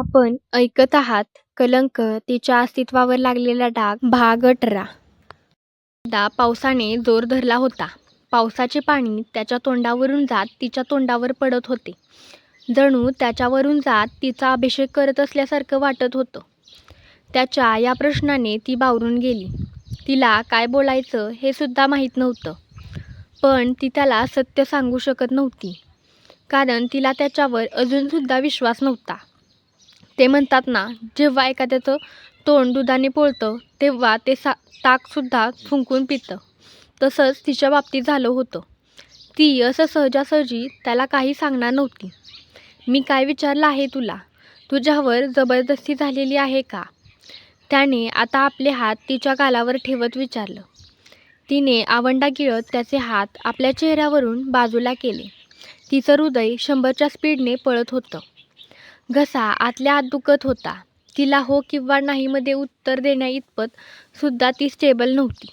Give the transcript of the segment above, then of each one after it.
आपण ऐकत आहात कलंक तिच्या अस्तित्वावर लागलेला डाग भाग अठरा. एकदा पावसाने जोर धरला होता. पावसाचे पाणी त्याच्या तोंडावरून जात तिच्या तोंडावर पडत होते. जणू त्याच्यावरून जात तिचा अभिषेक करत असल्यासारखं वाटत होतं. त्याच्या या प्रश्नाने ती बावरून गेली. तिला काय बोलायचं हे सुद्धा माहीत नव्हतं. पण ती त्याला सत्य सांगू शकत नव्हती. कारण तिला त्याच्यावर अजूनसुद्धा विश्वास नव्हता. ते म्हणतात ना, जेव्हा एखाद्याचं तोंड दुधाने पोळतं तेव्हा ते सा ताकसुद्धा फुंकून पितं, तसंच तिच्या बाबतीत झालं होतं. ती असं सहजासहजी त्याला काही सांगणार नव्हती. मी काय विचारलं आहे तुला? तुझ्यावर जबरदस्ती झालेली आहे का? त्याने आता आपले हात तिच्या गालावर ठेवत विचारलं. तिने आवंडा गिळत त्याचे हात आपल्या चेहऱ्यावरून बाजूला केले. तिचं हृदय शंभरच्या स्पीडने पळत होतं. घसा आतल्या आत दुखत होता. तिला हो किंवा नाहीमध्ये उत्तर देण्याइतपत सुद्धा ती स्टेबल नव्हती.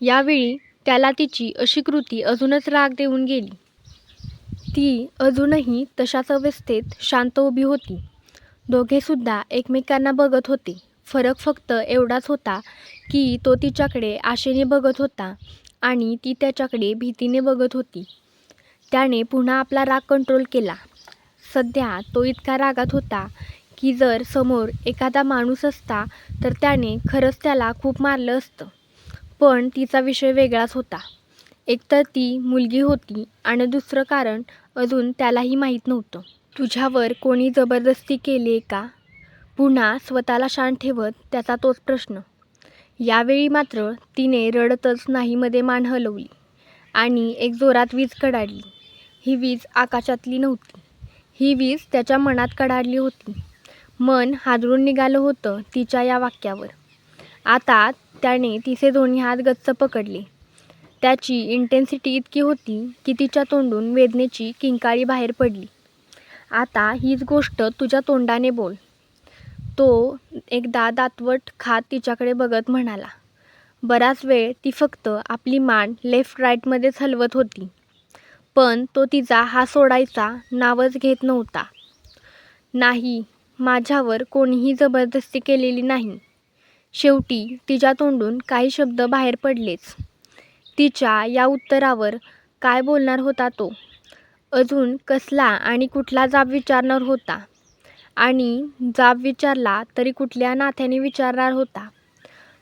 यावेळी त्याला तिची अशी कृती अजूनच राग देऊन गेली. ती अजूनही तशाच अवस्थेत शांत उभी होती. दोघेसुद्धा एकमेकांना बघत होते. फरक फक्त एवढाच होता की तो तिच्याकडे आशेने बघत होता आणि ती त्याच्याकडे भीतीने बघत होती. त्याने पुन्हा आपला राग कंट्रोल केला. सध्या तो इतका रागात होता की जर समोर एखादा माणूस असता तर त्याने खरंच त्याला खूप मारलं असतं. पण तिचा विषय वेगळाच होता. एकतर ती मुलगी होती आणि दुसरं कारण अजून त्यालाही माहीत नव्हतं. तुझ्यावर कोणी जबरदस्ती केलीये का? पुन्हा स्वतःला शांत ठेवत त्याचा तोच प्रश्न. यावेळी मात्र तिने रडतच नाहीमध्ये मान हलवली आणि एक जोरात वीज कडाडली. ही वीज आकाशातली नव्हती. ही वीज त्याच्या मनात कडाडली होती. मन हादरून निघालं होतं तिच्या या वाक्यावर. आता त्याने तिचे दोन्ही हात गच्च पकडले. त्याची इंटेन्सिटी इतकी होती की तिच्या तोंडून वेदनेची किंकाळी बाहेर पडली. आता हीच गोष्ट तुझ्या तोंडाने बोल. तो एकदा दातवट खात तिच्याकडे बघत म्हणाला. बराच वेळ ती फक्त आपली मान लेफ्ट राईटमध्येच हलवत होती. पण तो तिचा हा सोडायचा नावच घेत नव्हता. नाही, माझ्यावर कोणीही जबरदस्ती केलेली नाही. शेवटी तिच्या तोंडून काही शब्द बाहेर पडलेच. तिच्या या उत्तरावर काय बोलणार होता तो? अजून कसला आणि कुठला जाब विचारणार होता? आणि जाब विचारला तरी कुठल्या नात्याने विचारणार होता?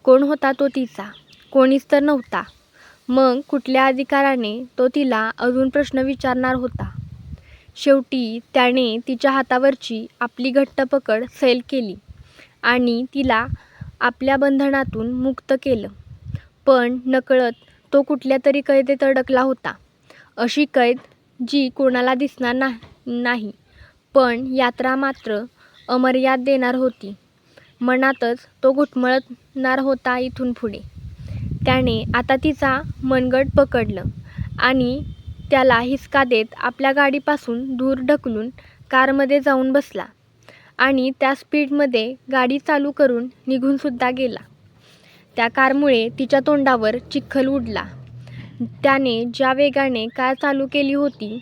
कोण होता तो तिचा? कोणीच तर नव्हता. मग कुठल्या अधिकाराने तो तिला अजून प्रश्न विचारणार होता? शेवटी त्याने तिच्या हातावरची आपली घट्ट पकड सैल केली आणि तिला आपल्या बंधनातून मुक्त केलं. पण नकळत तो कुठल्या तरी कैदेत अडकला होता. अशी कैद जी कोणाला दिसणार नाही पण यात्रा मात्र अमर्याद देणार होती. मनातच तो घुटमळणार होता इथून पुढे. त्याने आता तिचा मनगट पकडलं आणि त्याला हिसका देत आपल्या गाडीपासून दूर ढकलून कारमध्ये जाऊन बसला आणि त्या स्पीडमध्ये गाडी चालू करून निघूनसुद्धा गेला. त्या कारमुळे तिच्या तोंडावर चिखल उडला. त्याने ज्या वेगाने कार चालू केली होती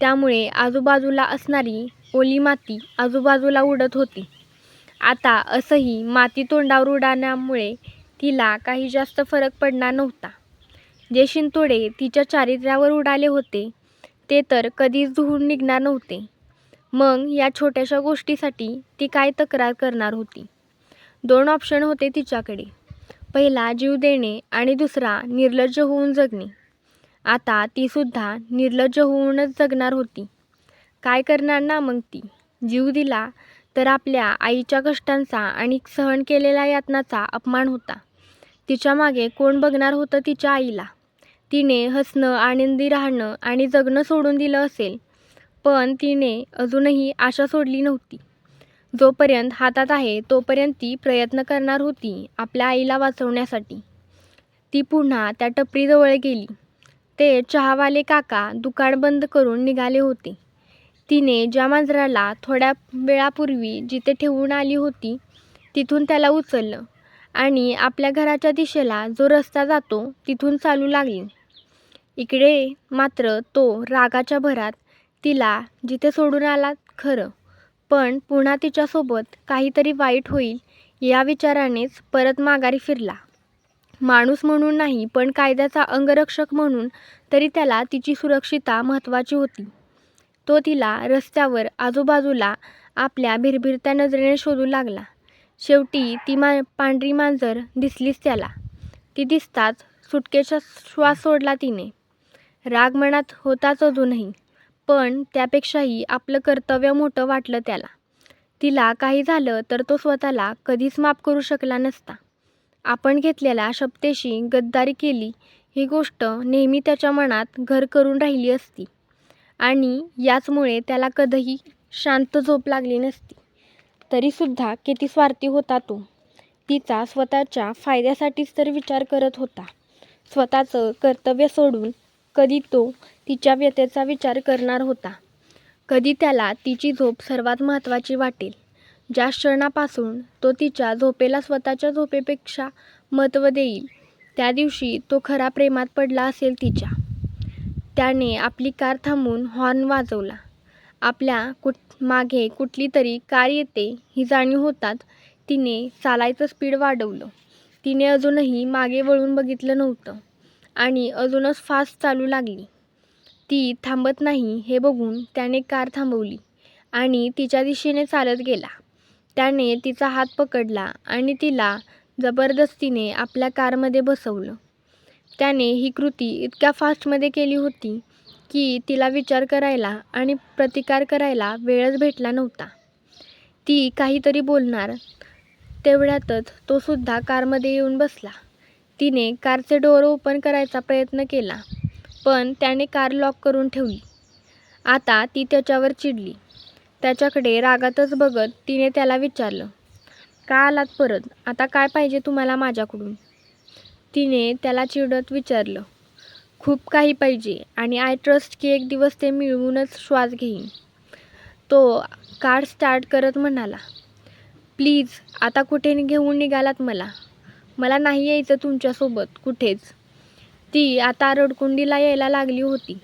त्यामुळे आजूबाजूला असणारी ओली माती आजूबाजूला उडत होती. आता असंही माती तोंडावर उडण्यामुळे तिला काही जास्त फरक पडणार नव्हता. जे शिंतोडे तिच्या चारित्र्यावर उडाले होते ते तर कधीच धुवून निघणार नव्हते. मग या छोट्याशा गोष्टीसाठी ती काय तक्रार करणार होती? दोन ऑप्शन होते तिच्याकडे. पहिला जीव देणे आणि दुसरा निर्लज्ज होऊन जगणे. आता तीसुद्धा निर्लज्ज होऊनच जगणार होती. काय करणार ना मग ती? जीव दिला तर आपल्या आईच्या कष्टांचा आणि सहन केलेल्या यातनाचा अपमान होता. तिच्यामागे कोण बघणार होतं तिच्या आईला? तिने हसणं, आनंदी राहणं आणि जगणं सोडून दिलं असेल. पण तिने अजूनही आशा सोडली नव्हती. जोपर्यंत हातात आहे तोपर्यंत ती प्रयत्न करणार होती आपल्या आईला वाचवण्यासाठी. ती पुन्हा त्या टपरीजवळ गेली. ते चहावाले काका दुकान बंद करून निघाले होते. तिने ज्या मांजराला थोड्या वेळापूर्वी जिथे ठेवून आली होती तिथून त्याला उचललं आणि आपल्या घराच्या दिशेला जो रस्ता जातो तिथून चालू लागली. इकडे मात्र तो रागाच्या भरात तिला जिथे सोडून आलात खरं, पण पुन्हा तिच्यासोबत काहीतरी वाईट होईल या विचारानेच परत माघारी फिरला. माणूस म्हणून नाही पण कायद्याचा अंगरक्षक म्हणून तरी त्याला तिची सुरक्षितता महत्त्वाची होती. तो तिला रस्त्यावर आजूबाजूला आपल्या भिरभिरत्या नजरेने शोधू लागला. शेवटी ती मा पांढरी मांजर दिसलीच त्याला. ती दिसताच सुटकेचा श्वास सोडला तिने. राग मनात होताच अजूनही, पण त्यापेक्षाही आपलं कर्तव्य मोठं वाटलं त्याला. तिला काही झालं तर तो स्वतःला कधीच माफ करू शकला नसता. आपण घेतलेल्या शब्देशी गद्दारी केली ही गोष्ट नेहमी त्याच्या मनात घर करून राहिली असती आणि याचमुळे त्याला कधीही शांत झोप लागली नसती. तरीसुद्धा किती स्वार्थी होता तो. तिचा स्वतःच्या फायद्यासाठीच तर विचार करत होता. स्वतःचं कर्तव्य सोडून कधी तो तिच्या व्यथेचा विचार करणार होता? कधी त्याला तिची झोप सर्वात महत्त्वाची वाटेल? ज्या क्षणापासून तो तिच्या झोपेला स्वतःच्या झोपेपेक्षा महत्त्व देईल, त्या दिवशी तो खरा प्रेमात पडला असेल तिच्या. त्याने आपली कार थांबवून हॉर्न वाजवला. आपल्या कुठ मागे कुठली तरी कार येते ही जाणीव होताच तिने चालायचं स्पीड वाढवलं. तिने अजूनही मागे वळून बघितलं नव्हतं आणि अजूनच फास्ट चालू लागली. ती थांबत नाही हे बघून त्याने कार थांबवली आणि तिच्या दिशेने चालत गेला. त्याने तिचा हात पकडला आणि तिला जबरदस्तीने आपल्या कारमध्ये बसवलं. त्याने ही कृती इतक्या फास्टमध्ये केली होती की तिला विचार करायला आणि प्रतिकार करायला वेळच भेटला नव्हता. ती काहीतरी बोलणार तेवढ्यातच तो सुद्धा कारमध्ये येऊन बसला. तिने कारचे डोअर ओपन करायचा प्रयत्न केला, पण त्याने कार लॉक करून ठेवली. आता ती त्याच्यावर चिडली. त्याच्याकडे रागातच बघत तिने त्याला विचारलं, का आलात परत? आता काय पाहिजे तुम्हाला माझ्याकडून? तिने त्याला चिडत विचारलं. खूप काही पाहिजे आणि आय ट्रस्ट की एक दिवस ते मिळवूनच श्वास घेईन. तो कार स्टार्ट करत म्हणाला, प्लीज आता कुठे घेऊन निघालात मला? मला नाही यायचं तुमच्यासोबत कुठेच. ती आता रडकुंडीला यायला लागली होती.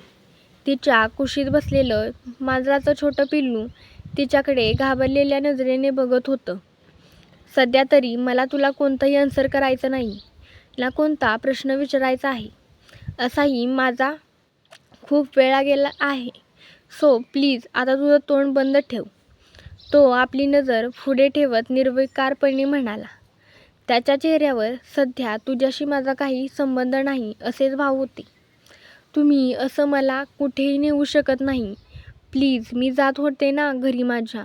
तिच्या कुशीत बसलेलं मांजराचं छोटं पिल्लू तिच्याकडे घाबरलेल्या नजरेने बघत होतं. सध्या तरी मला तुला कोणतंही आन्सर करायचं नाही ना कोणता प्रश्न विचारायचा आहे. असाही माझा खूप वेळा गेला आहे. सो प्लीज आता तुझं तोंड बंद ठेव. तो आपली नजर पुढे ठेवत निर्विकारपणे म्हणाला. त्याच्या चेहऱ्यावर सध्या तुझ्याशी माझा काही संबंध नाही असेच भाव होते. तुम्ही असं मला कुठेही नेऊ शकत नाही. प्लीज मी जात होते ना घरी माझ्या.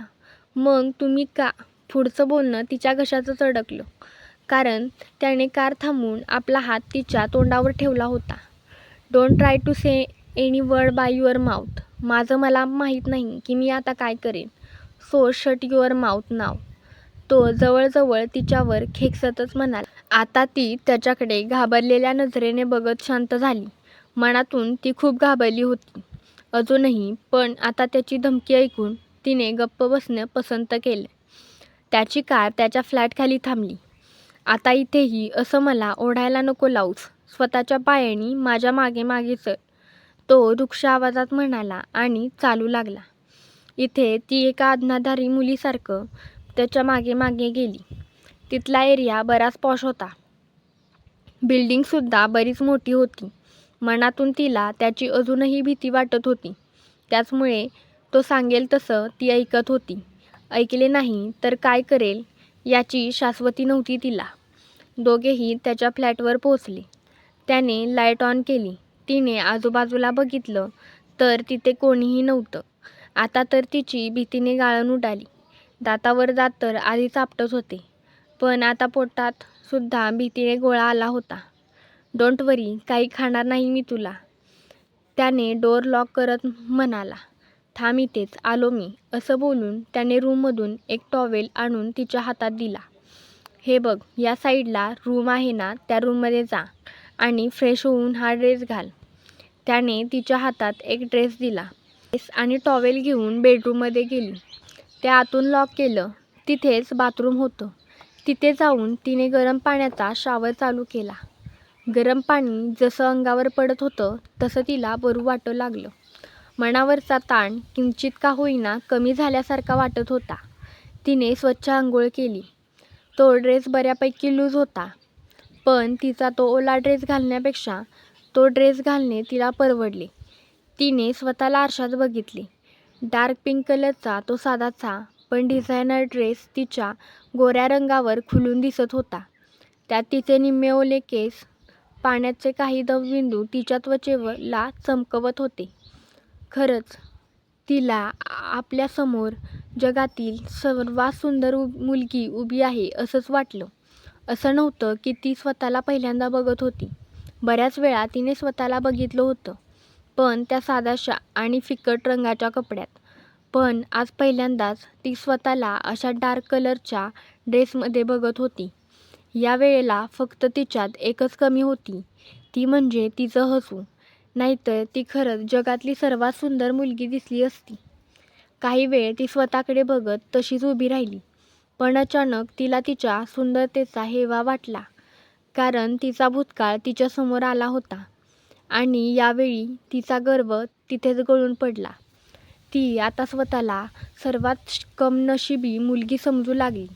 मग तुम्ही का? पुढचं बोलणं तिच्या घशाचं अडकलं. कारण त्याने कार थांबवून आपला हात तिच्या तोंडावर ठेवला होता. Don't try to say any word by your mouth. माझं मला माहीत नाही की मी आता काय करेन. सो शट युअर माउथ नाव तो जवळजवळ तिच्यावर खेकसतच म्हणाला. आता ती त्याच्याकडे घाबरलेल्या नजरेने बघत शांत झाली. मनातून ती खूप घाबरली होती अजूनही, पण आता त्याची धमकी ऐकून तिने गप्प बसणं पसंत केलं. त्याची कार त्याच्या फ्लॅटखाली थांबली. आता इथेही असं मला ओढायला नको लावूस. स्वतःच्या पायांनी माझ्या मागे मागे चढ तो रुक्ष आवाजात म्हणाला आणि चालू लागला. इथे ती एका अज्ञाधारी मुलीसारखं त्याच्यामागे मागे गेली. तिथला एरिया बराच पॉश होता. बिल्डिंगसुद्धा बरीच मोठी होती. मनातून तिला त्याची अजूनही भीती वाटत होती. त्याचमुळे तो सांगेल तसं ती ऐकत होती. ऐकले नाही तर काय करेल याची शाश्वती नव्हती तिला. दोघेही त्याच्या फ्लॅटवर पोहोचले. त्याने लाइट ऑन केली. तिने आजूबाजूला बघितलं तर तिथे कोणीही नव्हतं. आता तर तिची भीतीने गाळण उडाली. दातावर दात तर आधीच आपटत होते, पण आता पोटात सुद्धा भीतीने गोळा आला होता. डोंट वरी, काही खाणार नाही मी तुला. त्याने डोर लॉक करत म्हणाला. थांब इथेच, आलो मी. असं बोलून त्याने रूममधून एक टॉवेल आणून तिच्या हातात दिला. हे बघ, या साईडला रूम आहे ना त्या रूममध्ये जा आणि फ्रेश होऊन हा ड्रेस घाल. त्याने तिच्या हातात एक ड्रेस दिला. ड्रेस आणि टॉवेल घेऊन बेडरूममध्ये गेली. ते आतून लॉक केलं. तिथेच बाथरूम होतं. तिथे जाऊन तिने गरम पाण्याचा शॉवर चालू केला. गरम पाणी जसं अंगावर पडत होतं तसं तिला बरू वाटू लागलं. मनावरचा ताण किंचित का होईना कमी झाल्यासारखा वाटत होता. तिने स्वच्छ आंघोळ केली. तो ड्रेस बऱ्यापैकी लूज होता. पण तिचा तो ओला ड्रेस घालण्यापेक्षा तो ड्रेस घालणे तिला परवडले. तिने स्वतःला आरशात बघितले. डार्क पिंक कलरचा तो साधाचा पण डिझायनर ड्रेस तिच्या गोऱ्या रंगावर खुलून दिसत होता. त्यात तिचे निम्मे ओले केस, पाण्याचे काही दवबिंदू तिच्या त्वचेला चमकवत होते. खरंच तिला आपल्यासमोर जगातील सर्वात सुंदर मुलगी उभी आहे असंच वाटलं. असं नव्हतं की ती स्वतःला पहिल्यांदा बघत होती. बऱ्याच वेळा तिने स्वतःला बघितलं होतं. पण त्या साध्याशा आणि फिकट रंगाच्या कपड्यात. पण आज पहिल्यांदाच ती स्वतःला अशा डार्क कलरच्या ड्रेसमध्ये बघत होती. या वेळेला फक्त तिच्यात एकच कमी होती ती म्हणजे तिचं हसू. नाहीतर ती खरंच जगातली सर्वात सुंदर मुलगी दिसली असती. काही वेळ ती स्वतःकडे बघत तशीच उभी राहिली. पण अचानक तिला तिच्या सुंदरतेचा हेवा वाटला. कारण तिचा भूतकाळ तिच्यासमोर आला होता. आणि यावेळी तिचा गर्व तिथेच गळून पडला. ती आता स्वतःला सर्वात कमनशिबी मुलगी समजू लागली.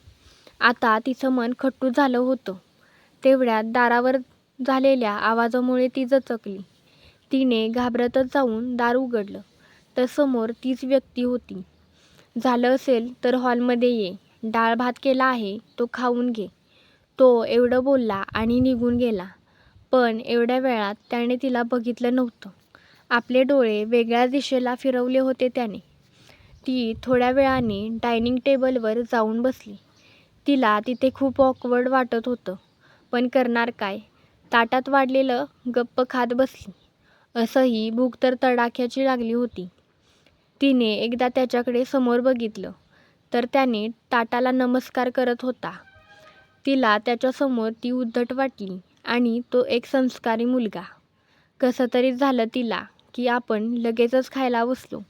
आता तिचं मन खट्टू झालं होतं. तेवढ्यात दारावर झालेल्या आवाजामुळे ती जचकली तिने घाबरतच जाऊन दार उघडलं तर समोर तीच व्यक्ती होती. झालं असेल तर हॉलमध्ये ये. डाळ भात केला आहे तो खाऊन घे. तो एवढं बोलला आणि निघून गेला. पण एवढ्या वेळात त्याने तिला बघितलं नव्हतं. आपले डोळे वेगळ्या दिशेला फिरवले होते त्याने. ती थोड्या वेळाने डायनिंग टेबलवर जाऊन बसली. तिला तिथे खूप ऑकवर्ड वाटत होतं. पण करणार काय? ताटात वाढलेलं गप्प खात बसली. असंही भूक तर तडाख्याची लागली होती. तिने एकदा त्याच्याकडे समोर बघितलं तर त्याने ताटाला नमस्कार करत होता. तिला त्याच्यासमोर ती उद्धट वाटली आणि तो एक संस्कारी मुलगा. कसं तरी झालं तिला की आपण लगेचच खायला बसलो.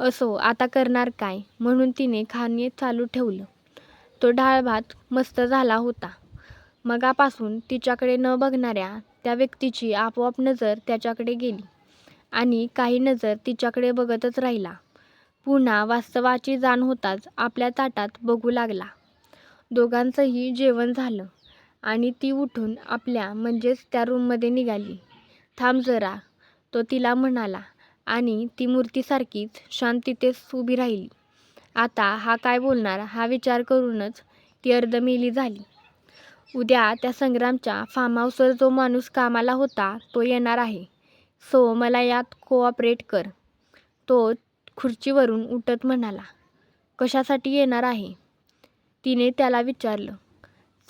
असो आता करणार काय म्हणून तिने खाणे चालू ठेवलं. तो डाळ भात मस्त झाला होता. मगापासून तिच्याकडे न बघणाऱ्या त्या व्यक्तीची आपोआप नजर त्याच्याकडे गेली आणि काही नजर तिच्याकडे बघतच राहिला. पुन्हा वास्तवाची जाण होताच आपल्या ताटात बघू लागला. दोघांचंही जेवण झालं आणि ती उठून आपल्या म्हणजेच त्या रूममध्ये निघाली. थांब जरा तो तिला म्हणाला आणि ती मूर्तीसारखीच शांत तिथेच उभी राहिली. आता हा काय बोलणार हा विचार करूनच ती अर्धमेली झाली. उद्या त्या संग्रामच्या फार्महाऊसवर जो माणूस कामाला होता तो येणार आहे. सो मला यात कोऑपरेट कर. तो खुर्चीवरून उठत म्हणाला. कशासाठी येणार आहे? तिने त्याला विचारलं.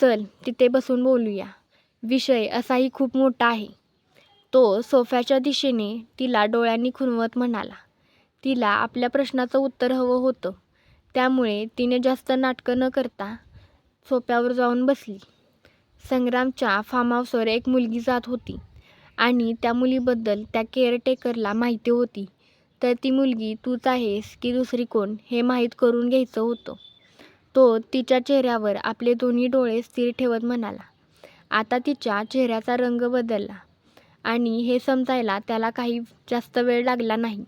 चल तिथे बसून बोलूया. विषय असाही खूप मोठा आहे. तो सोफ्याच्या दिशेने तिला डोळ्यांनी खुणवत म्हणाला. तिला आपल्या प्रश्नाचं उत्तर हवं होतं. त्यामुळे तिने जास्त नाटकं न करता सोप्यावर जाऊन बसली. संग्रामच्या फार्महाऊसवर एक मुलगी जात होती आणि त्या मुलीबद्दल त्या केअरटेकरला माहिती होती तर ती मुलगी तूच आहेस की दुसरी कोण हे माहीत करून घ्यायचं होतं. तो तिच्या चेहऱ्यावर आपले दोन्ही डोळे स्थिर ठेवत म्हणाला. आता तिच्या चेहऱ्याचा रंग बदलला आणि हे समजायला त्याला काही जास्त वेळ लागला नाही.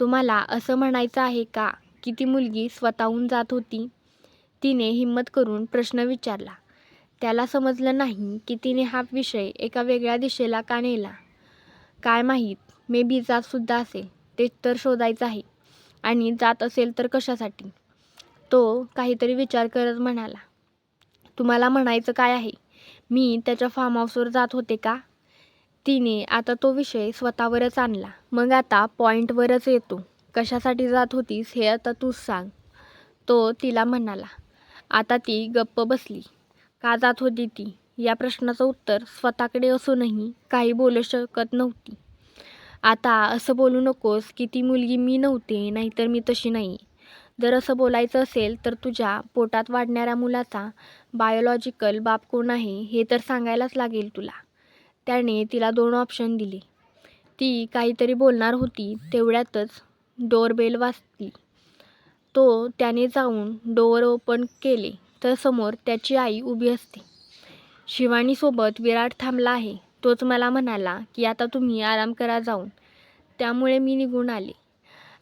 तुम्हाला असं म्हणायचं आहे का की ती मुलगी स्वतःहून जात होती? तिने हिंमत करून प्रश्न विचारला. त्याला समजलं नाही की तिने हा विषय एका वेगळ्या दिशेला का नेला. काय माहीत मे बीजातसुद्धा असेल. ते तर शोधायचं आहे. आणि जात असेल तर कशासाठी? तो काहीतरी विचार करत म्हणाला. तुम्हाला म्हणायचं काय आहे? मी त्याच्या फार्म हाऊसवर जात होते का? तिने आता तो विषय स्वतःवरच आणला. मग आता पॉईंटवरच येतो. कशासाठी जात होतीस हे आता तूच सांग. तो तिला म्हणाला. आता ती गप्प बसली. का जात होती ती? या प्रश्नाचं उत्तर स्वतःकडे असूनही काही बोलू शकत नव्हती. आता असं बोलू नकोस की ती मुलगी मी नव्हते नाहीतर मी तशी नाही जर असं बोलायचं असेल तर तुझ्या पोटात वाढणाऱ्या मुलाचा बायोलॉजिकल बाप कोण आहे हे तर सांगायलाच लागेल तुला. त्याने तिला दोन ऑप्शन दिले. ती काहीतरी बोलणार होती तेवढ्यातच डोअरबेल वाजली. तो त्याने जाऊन डोअर ओपन केले तर समोर त्याची आई उभी असते. शिवानीसोबत विराट थांबला आहे. तोच मला म्हणाला की आता तुम्ही आराम करा जाऊन. त्यामुळे मी निघून आले.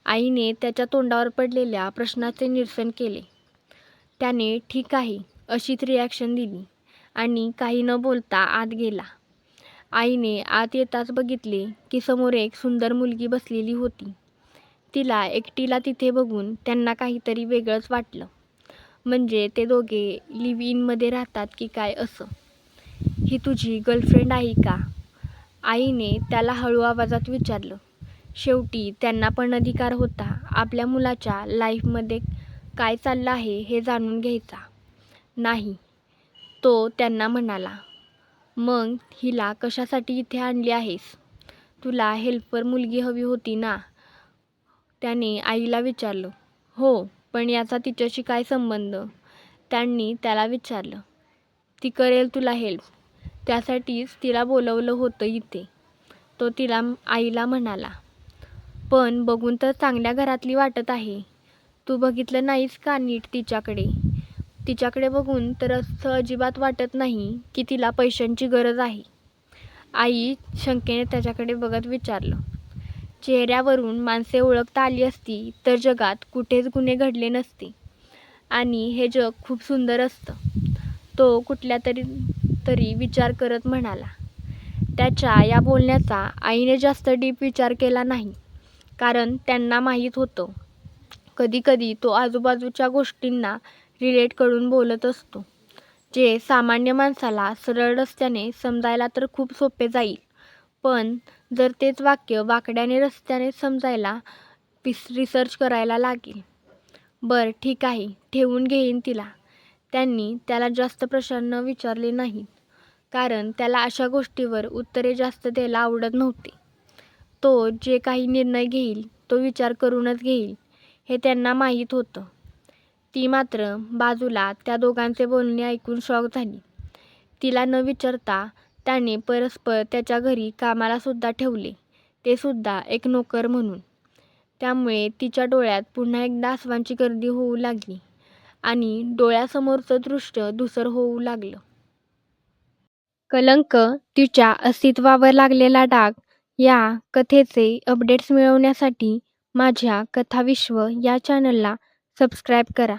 आईने त्याच्या तोंडावर पडलेल्या प्रश्नाचे निरसन केले. त्याने ठीक आहे अशीच रिॲक्शन दिली आणि काही न बोलता आत गेला. आईने आत येताच बघितले की समोर एक सुंदर मुलगी बसलेली होती. तिला एकटीला तिथे बघून त्यांना काहीतरी वेगळंच वाटलं. म्हणजे ते दोघे लिव्ह इनमध्ये राहतात की काय असं. ही तुझी गर्लफ्रेंड आहे का? आईने त्याला हळू आवाजात विचारलं. शेवटी त्यांना पण अधिकार होता. आपल्या मुलाच्या लाईफमध्ये काय चाललं आहे हे जाणून घ्यायचा. नाही तो त्यांना म्हणाला मग हिला कशासाठी इथे आणली आहेस? तुला हेल्पर मुलगी हवी होती ना? त्याने आईला विचारलं हो पण याचा तिच्याशी काय संबंध? त्यांनी त्याला विचारलं ती करेल तुला हेल्प त्यासाठीच तिला बोलवलं होतं इथे. तो तिला आईला म्हणाला पण बघून तर चांगल्या घरातली वाटत आहे. तू बघितलं नाहीस का नीट तिच्याकडे? तिच्याकडे बघून तर असं अजिबात वाटत नाही की तिला पैशांची गरज आहे. आई शंकेने त्याच्याकडे बघत विचारलं चेहऱ्यावरून माणसे ओळखता आली असती तर जगात कुठेच गुन्हे घडले नसते. आणि हे जग खूप सुंदर असतं. तो कुठल्या तरी तरी विचार करत म्हणाला त्याच्या या बोलण्याचा आईने जास्त डीप विचार केला नाही कारण त्यांना माहीत होतं. कधीकधी तो आजूबाजूच्या गोष्टींना रिलेट करून बोलत असतो जे सामान्य माणसाला सरळ रस्त्याने समजायला तर खूप सोपे जाईल. पण जर तेच वाक्य वाकड्याने रस्त्याने समजायला पिस रिसर्च करायला लागेल. बरं ठीक आहे ठेवून घेईन तिला. त्यांनी त्याला जास्त प्रश्न विचारले नाहीत. कारण त्याला अशा गोष्टीवर उत्तरे जास्त द्यायला आवडत नव्हते. तो जे काही निर्णय घेईल तो विचार करूनच घेईल हे त्यांना माहीत होतं. ती मात्र बाजूला त्या दोघांचे बोलणे ऐकून शॉक झाली. तिला न विचारता त्याने परस्पर त्याच्या घरी कामालासुद्धा ठेवले. ते सुद्धा एक नोकर म्हणून. त्यामुळे तिच्या डोळ्यात पुन्हा एकदा आसवांची गर्दी होऊ लागली आणि डोळ्यासमोरचं दृश्य धुसर होऊ लागलं. कलंक तिच्या अस्तित्वावर लागलेला डाग या कथेचे अपडेट्स मिळवण्यासाठी माझ्या कथाविश्व या चॅनलला सबस्क्राईब करा.